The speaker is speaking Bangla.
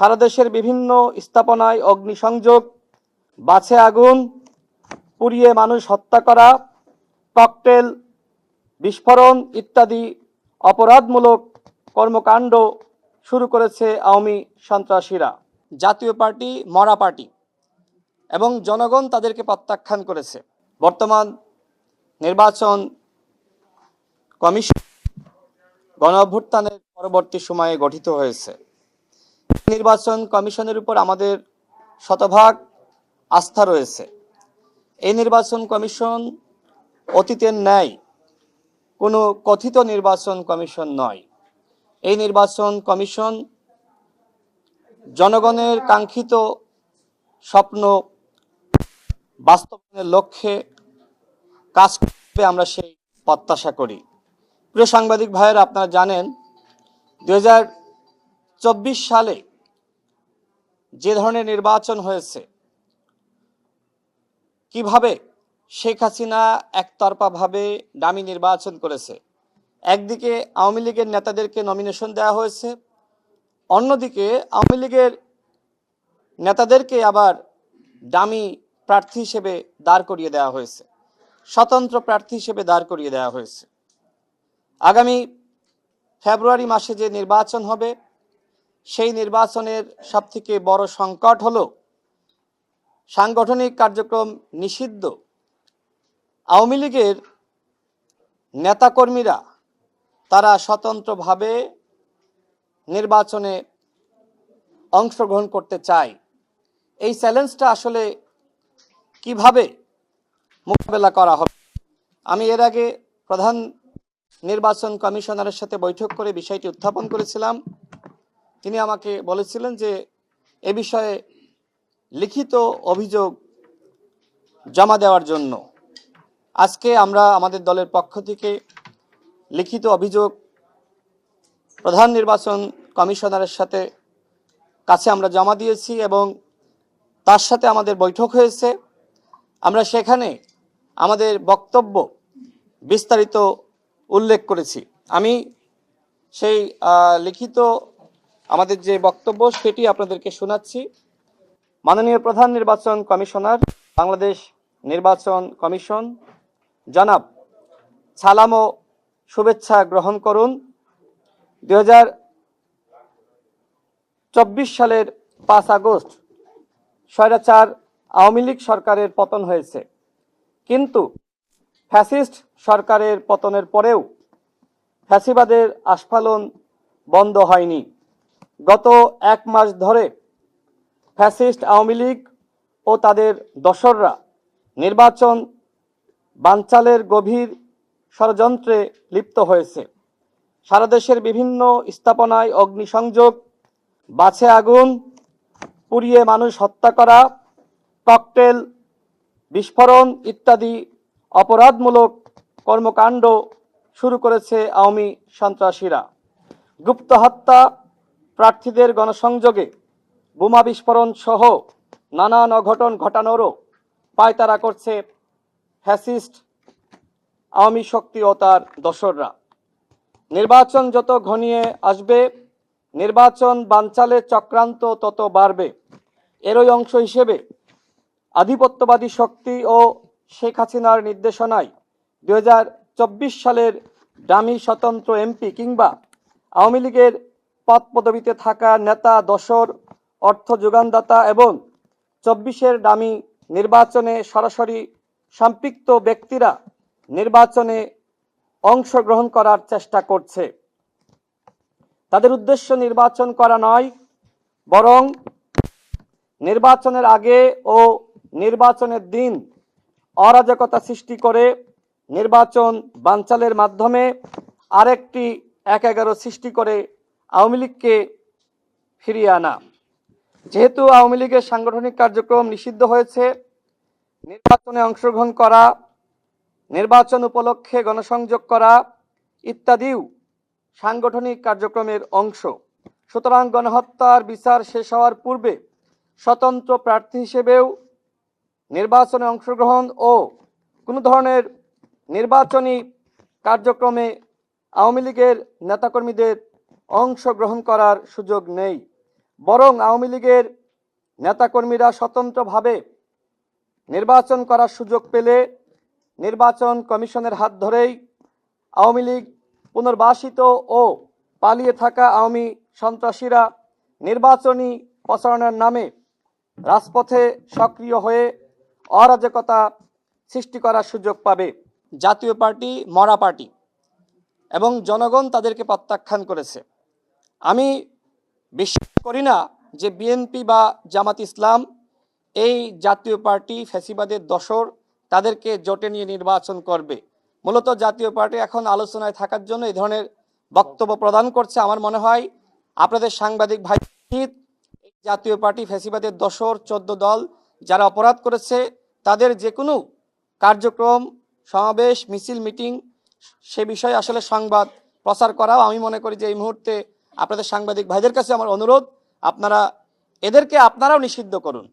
সারা দেশের বিভিন্ন স্থাপনায় অগ্নিসংযোগ, বাছে আগুন, পুড়িয়ে মানুষ হত্যা করা, ককটেল বিস্ফোরণ ইত্যাদি অপরাধমূলক কর্মকাণ্ড শুরু করেছে আওয়ামী সন্ত্রাসীরা। জাতীয় পার্টি, মরা পার্টি এবং জনগণ তাদেরকে প্রত্যাখ্যান করেছে। বর্তমান নির্বাচন কমিশন গণ অভ্যুত্থানের পরবর্তী সময়ে গঠিত হয়েছে। নির্বাচন কমিশনের উপর আমাদের শতভাগ আস্থা রয়েছে। এই নির্বাচন কমিশন অতীতের ন্যায় কোনো কথিত নির্বাচন কমিশন নয়। এই নির্বাচন কমিশন জনগণের কাঙ্ক্ষিত স্বপ্ন বাস্তবায়নের লক্ষ্যে কাজ করবে আমরা সেই প্রত্যাশা করি। প্রিয় সাংবাদিক ভাইয়েরা, আপনারা জানেন দুই সালে যে ধরনের নির্বাচন হয়েছে, কীভাবে শেখ হাসিনা একতরফাভাবে দামি নির্বাচন করেছে, একদিকে আওয়ামী লীগের নেতাদেরকে নমিনেশন দেওয়া হয়েছে, অন্যদিকে আওয়ামী লীগের নেতাদেরকে আবার দামি প্রার্থী হিসেবে দাঁড় করিয়ে দেওয়া হয়েছে, স্বতন্ত্র প্রার্থী হিসেবে দাঁড় করিয়ে দেওয়া হয়েছে। আগামী ফেব্রুয়ারি মাসে যে নির্বাচন হবে সেই নির্বাচনের সবথেকে বড় সংকট হলো সাংগঠনিক কার্যক্রম নিষিদ্ধ। আওয়ামী লীগের নেতাকর্মীরা তারা স্বতন্ত্রভাবে নির্বাচনে অংশগ্রহণ করতে চায়। এই চ্যালেঞ্জটা আসলে কীভাবে মোকাবেলা করা হবে? আমি এর আগে প্রধান নির্বাচন কমিশনারের সাথে বৈঠক করে বিষয়টি উত্থাপন করেছিলাম। তিনি আমাকে বলেছিলেন যে, এ বিষয়ে লিখিত অভিযোগ জমা দেওয়ার জন্য আজকে আমরা আমাদের দলের পক্ষ থেকে লিখিত অভিযোগ প্রধান নির্বাচন কমিশনারের সাথে কাছে আমরা জমা দিয়েছি এবং তার সাথে আমাদের বৈঠক হয়েছে। আমরা সেখানে আমাদের বক্তব্য বিস্তারিত উল্লেখ করেছি। আমি সেই লিখিত আমাদের যে বক্তব্য সেটি আপনাদেরকে শোনাচ্ছি। মাননীয় প্রধান নির্বাচন কমিশনার, বাংলাদেশ নির্বাচন কমিশন, জনাব সালাম ও শুভেচ্ছা গ্রহণ করুন। দুই সালের পাঁচ আগস্ট স্বৈরাচার আওয়ামী লীগ সরকারের পতন হয়েছে। কিন্তু ফ্যাসিস্ট সরকারের পতনের পরেও ফ্যাসিবাদের আস্ফালন বন্ধ হয়নি। গত এক মাস ধরে ফ্যাসিস্ট আওয়ামী লীগ ও তাদের দশররা নির্বাচন বানচালের গভীর ষড়যন্ত্রে লিপ্ত হয়েছে। সারা দেশের বিভিন্ন স্থাপনায় অগ্নিসংযোগ, বাছে আগুন, পুড়িয়ে মানুষ হত্যা করা, ককটেল বিস্ফোরণ ইত্যাদি অপরাধমূলক কর্মকাণ্ড শুরু করেছে আওয়ামী সন্ত্রাসীরা। গুপ্ত হত্যা প্রার্থীদের গণসংযোগে বোমা বিস্ফোরণ সহ নানান অঘটন ঘটানোরও পায়তারা করছে ফ্যাসিস্ট আওয়ামী শক্তি ও তার দশররা নির্বাচন যত ঘনিয়ে আসবে, নির্বাচন বানচালে চক্রান্ত তত বাড়বে। এরই অংশ হিসেবে আধিপত্যবাদী শক্তি ও শেখ হাসিনার নির্দেশনায় দু হাজার চব্বিশ সালের ডামি স্বতন্ত্র এমপি কিংবা আওয়ামী লীগের পদ পদবিতে থাকা নেতা দশর অর্থ যোগানদাতা এবং চব্বিশের ডামি নির্বাচনে সরাসরি সম্পৃক্ত ব্যক্তিরা নির্বাচনে অংশগ্রহণ করার চেষ্টা করছে। তাদের উদ্দেশ্য নির্বাচন করা নয়, বরং নির্বাচনের আগে ও নির্বাচনের দিন অরাজকতা সৃষ্টি করে নির্বাচন বানচালের মাধ্যমে আরেকটি এক এগারো সৃষ্টি করে আওয়ামী লীগকে ফিরিয়ে আনা। যেহেতু আওয়ামী লীগের সাংগঠনিক কার্যক্রম নিষিদ্ধ হয়েছে, নির্বাচনে অংশগ্রহণ করা, নির্বাচন উপলক্ষে গণসংযোগ করা ইত্যাদিও সাংগঠনিক কার্যক্রমের অংশ। সুতরাং গণহত্যার বিচার শেষ হওয়ার পূর্বে স্বতন্ত্র প্রার্থী হিসেবেও নির্বাচনে অংশগ্রহণ ও কোনো ধরনের নির্বাচনী কার্যক্রমে আওয়ামী লীগের নেতাকর্মীদের অংশগ্রহণ করার সুযোগ নেই। বরং আওয়ামী লীগের নেতাকর্মীরা স্বতন্ত্রভাবে নির্বাচন করার সুযোগ পেলে নির্বাচন কমিশনের হাত ধরেই আওয়ামী লীগ পুনর্বাসিত ও পালিয়ে থাকা আওয়ামী সন্ত্রাসীরা নির্বাচনী প্রচারণার নামে রাজপথে সক্রিয় হয়ে অরাজকতা সৃষ্টি করার সুযোগ পাবে। জাতীয় পার্টি, মরা পার্টি এবং জনগণ তাদেরকে প্রত্যাখ্যান করেছে। আমি বিশ্বাস করি না যে বিএনপি বা জামাত ইসলাম এই জাতীয় পার্টি ফ্যাসিবাদের দশর তাদেরকে জোটে নিয়ে নির্বাচন করবে। মূলত জাতীয় পার্টি এখন আলোচনায় থাকার জন্য এই ধরনের বক্তব্য প্রদান করছে। আমার মনে হয় আপনাদের সাংবাদিক ভাই জাতীয় পার্টি ফ্যাসিবাদের দশর চোদ্দ দল যারা অপরাধ করেছে, তাদের যে কোনো কার্যক্রম, সমাবেশ, মিছিল, মিটিং সে বিষয়ে আসলে সংবাদ প্রচার করাও আমি মনে করি যে এই মুহূর্তে আপনাদের সাংবাদিক ভাইদের কাছে আমার অনুরোধ আপনারা এদেরকে আপনারাও নিষিদ্ধ করুন।